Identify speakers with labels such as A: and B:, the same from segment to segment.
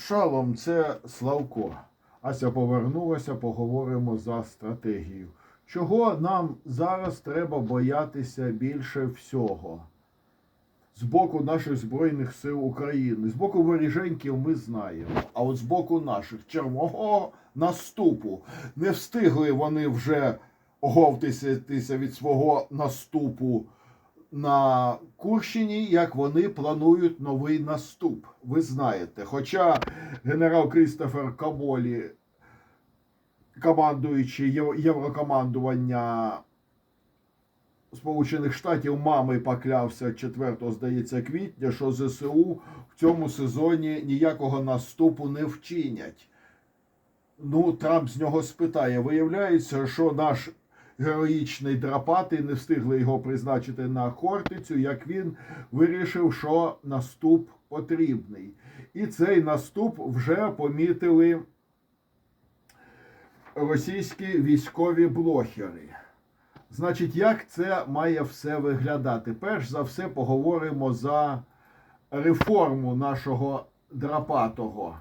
A: Шалом, це Славко. Ася повернулася, поговоримо за стратегію. Чого нам зараз треба боятися більше всього? З боку наших Збройних сил України, з боку воріженьків ми знаємо. А от з боку наших червоного наступу не встигли вони вже оговтатися від свого наступу на Курщині, як вони планують новий наступ. Ви знаєте. Хоча генерал Крістофер Каболі, командуючий Єврокомандування Сполучених Штатів, мами поклявся 4, здається, квітня, що ЗСУ в цьому сезоні ніякого наступу не вчинять. Ну, Трамп з нього спитає. Виявляється, що наш героїчний драпатий не встигли його призначити на Хортицю, як він вирішив, що наступ потрібний. І цей наступ вже помітили російські військові блогери. Значить, як це має все виглядати? Перш за все, поговоримо за реформу нашого драпатого.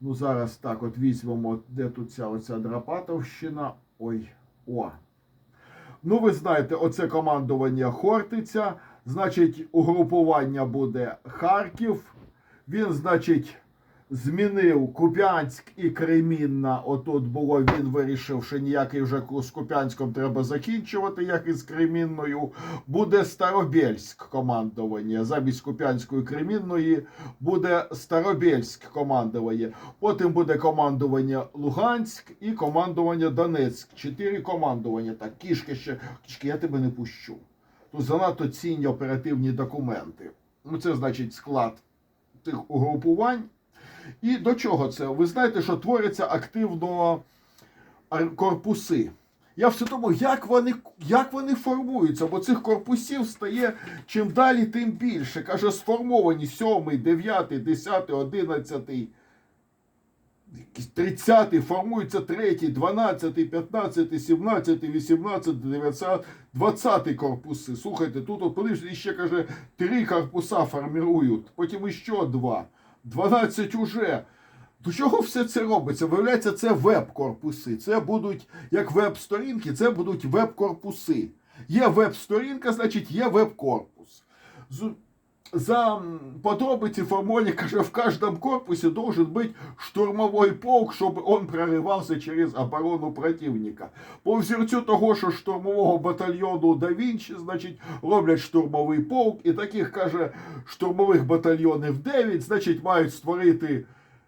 A: Ну, зараз так, от візьмемо, де тут ця оця Драпатовщина. Ой, о. Ну, ви знаєте, оце командування Хортиця. Значить, угрупування буде Харків. Він, значить, змінив Куп'янськ і Кремінна. Отут було, він вирішив, що ніякий вже з Куп'янськом треба закінчувати, як і з Кремінною. Буде Старобєльськ командування. Замість Куп'янської Кремінної буде Старобєльськ командування. Потім буде командування Луганськ і командування Донецьк. Чотири командування. Так, кішки ще. Кішки, я тебе не пущу. Тут занадто цінні оперативні документи. Ну, це значить склад тих угрупувань. І до чого це? Ви знаєте, що творяться активно корпуси. Я все думаю, як вони, як вони формуються, бо цих корпусів стає чим далі, тим більше. Каже, сформовані 7, 9, 10, 11, 30, формується 3, 12, 15, 17, 18, 19, 20 корпуси. Слухайте, тут от ще каже, 3 корпуса формують, потім іще 2. 12 уже. До чого все це робиться? Виявляється, це веб-корпуси. Це будуть як веб-сторінки, це будуть веб-корпуси. Є веб-сторінка, значить є веб-корпус. За подробиці формулі каже, в каждом корпусе должен быть штурмовой полк, чтобы он проривався через оборону противника. По взірцю того, що штурмового батальйону да Вінчі, значить, роблять штурмовий полк, і таких, каже, штурмових батальйонів 9, значить, мають створити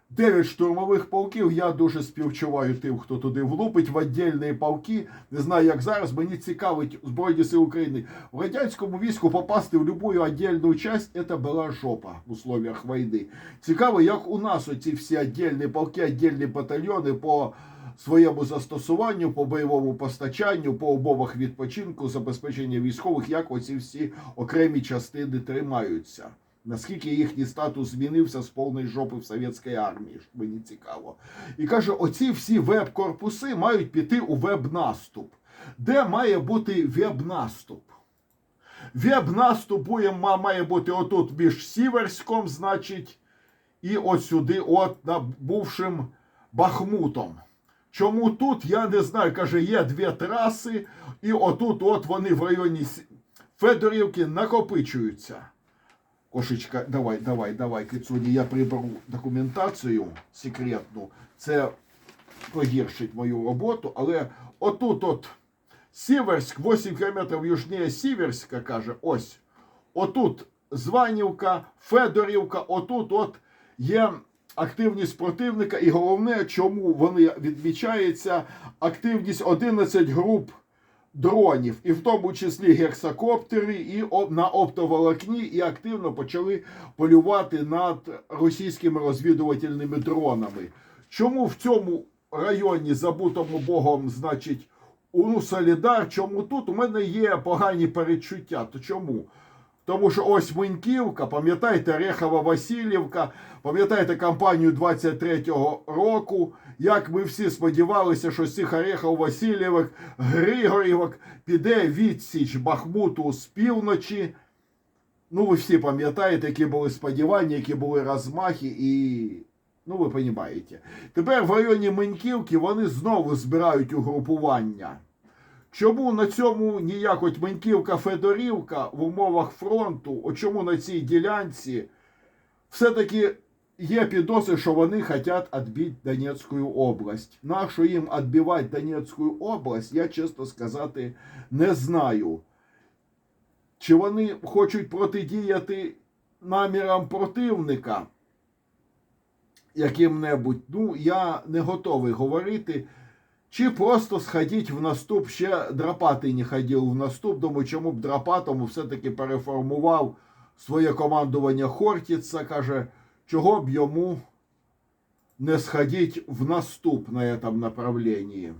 A: 9 штурмових полків. Я дуже співчуваю тим, хто туди влупить в віддільні полки. Не знаю, як зараз. Мені цікавить Збройні Сили України. В радянському війську попасти в будь-яку віддільну часть це була жопа в условиях війни. Цікаво, як у нас оці всі віддільні полки, віддільні батальйони по своєму застосуванню, по бойовому постачанню, по умовах відпочинку, забезпечення військових, як оці всі окремі частини тримаються. Наскільки їхній статус змінився з повної жопи в совєтській армії, мені цікаво. І каже, оці всі веб-корпуси мають піти у веб-наступ. Де має бути веб-наступ? Веб-наступ має бути отут між Сіверськом, значить, і от сюди, от над бувшим Бахмутом. Чому тут, я не знаю. Каже, є дві траси, і отут, от вони в районі Федорівки накопичуються. Кошечка, давай, давай, давай, Кицуні, я приберу документацію секретну. Це погіршить мою роботу, але отут от Сіверськ, 8 кілометрів южніше Сіверська, каже, ось. Отут Званівка, Федорівка, отут от є активність противника, і головне, чому вони відмічаються, активність 11 груп дронів, і в тому числі гексакоптери, і на оптоволокні, і активно почали полювати над російськими розвідувальними дронами. Чому в цьому районі, забутому Богом, значить, у Солідар, чому тут? У мене є погані перечуття. То чому? Тому що ось Миньківка, пам'ятаєте, Рехова Васильівка, пам'ятаєте кампанію 23-го року, як ми всі сподівалися, що з цих Орехов Васильєвих, Григорівок піде відсіч Бахмуту з півночі. Ну, ви всі пам'ятаєте, які були сподівання, які були розмахи, і. Ну, ви розумієте. Тепер в районі Меньківки вони знову збирають угрупування. Чому на цьому ніяк от Меньківка Федорівка в умовах фронту, от чому на цій ділянці все-таки є підозри, що вони хочуть відбити Донецьку область. Нащо їм відбивати Донецьку область, я чесно сказати не знаю. Чи вони хочуть протидіяти намірам противника яким-небудь, ну, я не готовий говорити. Чи просто сходіть в наступ, ще драпати не ходив в наступ. Думаю, чому б драпатому все-таки переформував своє командування Хортіца, каже, чого б йому не сходіть в наступ на цьому направленні.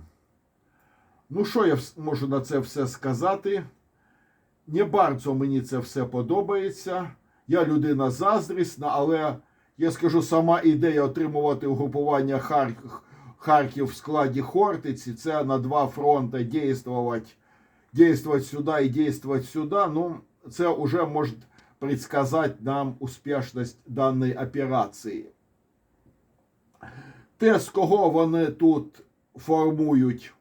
A: Ну, що я можу на це все сказати? Не bardzo мені це все подобається. Я людина заздрісна, але я скажу, сама ідея отримувати угрупування Харк... Харків в складі Хортиці, це на два фронти дійствувати, дійствувати сюди і дійствувати сюди. Ну, це вже може предсказати нам успішність даної операції. Те, з кого вони тут формують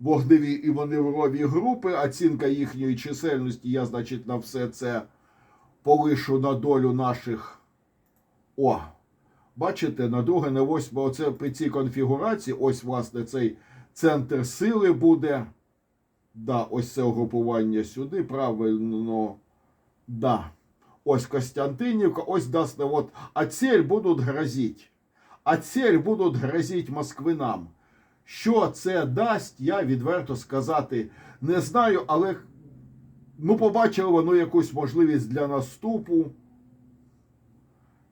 A: вогневі і маневрові групи, оцінка їхньої чисельності, я, значить, на все це полишу на долю наших. О, бачите, на друге, на восьме, оце при цій конфігурації, ось, власне, цей центр сили буде. Да, ось це угрупування сюди, правильно. Да. Ось Костянтинівка, ось дасть, от, а цель будуть грозить. А цель будуть грозить москвинам. Що це дасть, я відверто сказати не знаю, але ну, побачили воно якусь можливість для наступу.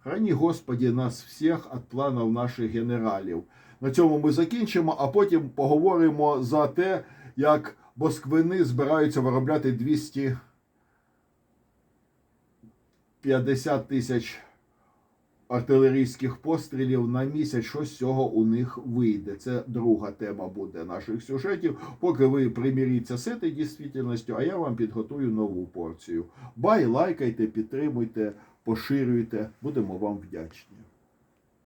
A: Храні Господі нас всіх від планів наших генералів. На цьому ми закінчимо, а потім поговоримо за те, як москвини збираються виробляти 250 тисяч артилерійських пострілів на місяць. Що з цього у них вийде? Це друга тема буде наших сюжетів. Поки ви приміріться з цією дійсністю, а я вам підготую нову порцію. Бай, лайкайте, підтримуйте, поширюйте. Будемо вам вдячні.